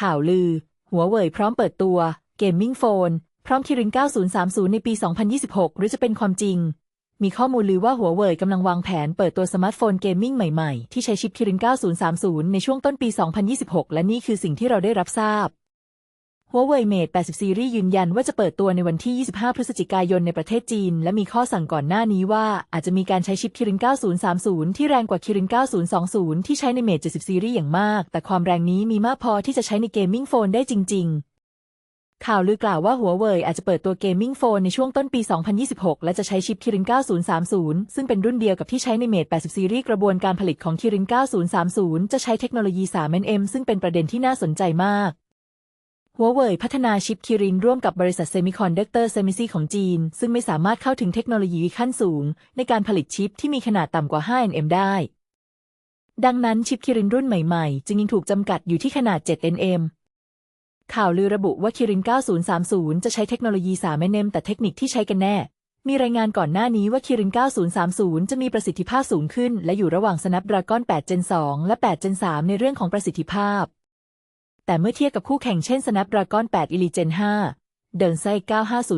ข่าวลือ หัวเว่ยพร้อมเปิดตัว เกมมิ่งโฟน พร้อมคิริน 9030 ในปี 2026 หรือจะเป็นความจริง มีข้อมูลลือว่าหัวเว่ยกำลังวางแผนเปิดตัวสมาร์ทโฟนเกมมิ่งใหม่ ๆ ที่ใช้ชิปคิริน 9030 ในช่วงต้นปี 2026 และนี่คือสิ่งที่เราได้รับทราบ หัวเว่ยเมท80 ซีรีส์ยืนยันว่าจะเปิดตัวในวันที่ 25 พฤศจิกายนในประเทศจีน และมีข้อสั่งก่อนหน้านี้ว่าอาจจะมีการใช้ชิปคิริน 9030 ที่แรงกว่าคิริน 9020 ที่ใช้ในเมท70 ซีรีส์อย่างมาก แต่ความแรงนี้มีมากพอที่จะใช้ในเกมมิ่งโฟนได้จริง ๆข่าวลือกล่าวว่าหัวเว่ยอาจจะเปิดตัวเกมมิ่งโฟนในช่วงต้นปี 2026 และจะใช้ชิปคิริน9030 ซึ่งเป็นรุ่นเดียวกับที่ใช้ในเมท80 ซีรีส์กระบวนการผลิตของคิริน9030 จะใช้เทคโนโลยี 3nm ซึ่งเป็นประเด็นที่น่าสนใจมาก หัวเว่ยพัฒนาชิปคิรินร่วมกับบริษัทเซมิคอนดักเตอร์เซมิซีของจีน ซึ่งไม่สามารถเข้าถึงเทคโนโลยีขั้นสูง ในการผลิตชิปที่มีขนาดต่ำกว่า 5nm ได้ ดังนั้นชิปคิรินรุ่นใหม่ๆ จึงยังถูกจำกัดอยู่ที่ขนาด 7nm ข่าวลือระบุว่าคิริน 9030 จะใช้เทคโนโลยี 3nm แต่เทคนิคที่ใช้กันแน่ มีรายงานก่อนหน้านี้ว่าคิริน 9030 จะมีประสิทธิภาพสูงขึ้น และอยู่ระหว่าง Snapdragon 8 Gen 2 และ 8 Gen 3 ในเรื่องของประสิทธิภาพ แต่เมื่อเทียบกับคู่แข่งเช่น Snapdragon 8 Elite Gen 5 เดินไซ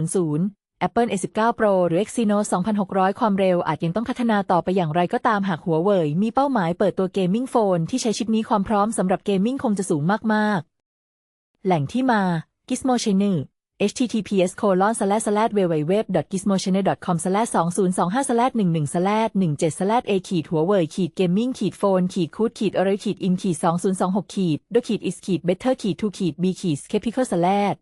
9500 Apple A19 Pro หรือ Exynos 2600 ความเร็วอาจยังต้องพัฒนาต่อไปอย่างไรก็ตามหากหัวเว่ยมีเป้าหมายเปิดตัวเกมมิ่งโฟนที่ใช้ชิปนี้ความพร้อมสำหรับเกมมิ่งคงจะสูงมากๆ แหล่งที่มา Gizmo Channel https colon slash slash www gizmo channel com slash 2025 slash 11 slash 17 slash a ขีดหัวเว่ยขีดเกมมิ่งขีดโฟนขีดคูดขีด อะไรขีดอินขีด 2026 ขีดด้วยขีด is ขีด better ขีด to ขีด b ขีด skeptical slash